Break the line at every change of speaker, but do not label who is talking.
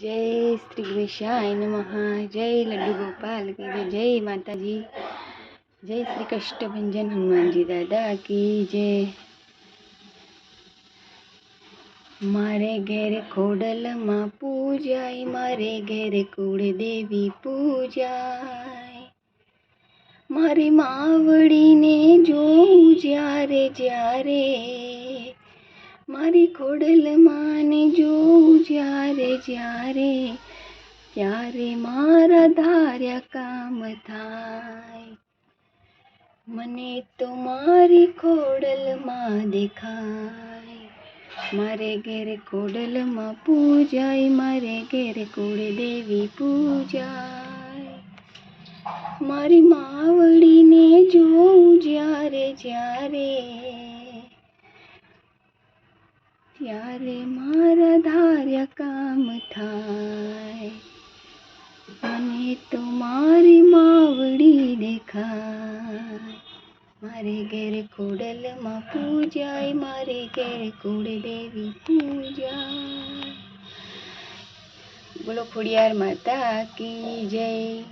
જય શ્રી ગણેશાય નમઃ, જય લડ્ડુ ગોપાલ જય માતાજી, જય શ્રી કષ્ટભંજન હનુમાનજી દાદા કી જય. મારે ઘેર ખોડલમાં પૂજાય, મારે ઘેર કુળદેવી પૂજાય. મારી માવડીને જોઉં જ્યારે જ્યારે, મારી ખોડલમાં ને જોઉં જ્યારે જ્યારે, ત્યારે મારા ધાર્યા કામ થાય. મને તો મારી ખોડલમાં દેખાય. મારે ઘેર ખોડલમાં પૂજાય, મારે ઘેર કુળદેવી પૂજાય. મારી માવડીને જોઉં જ્યારે જ્યારે, ત્યારે મારા ધાર્યા કામ મને તો મારી માવડી દેખાય. મારે ઘેર ખોડલમાં પૂજાય, મારે ઘેર કુળદેવી પૂજાય. બોલો ખોડિયાર માતા કી જય.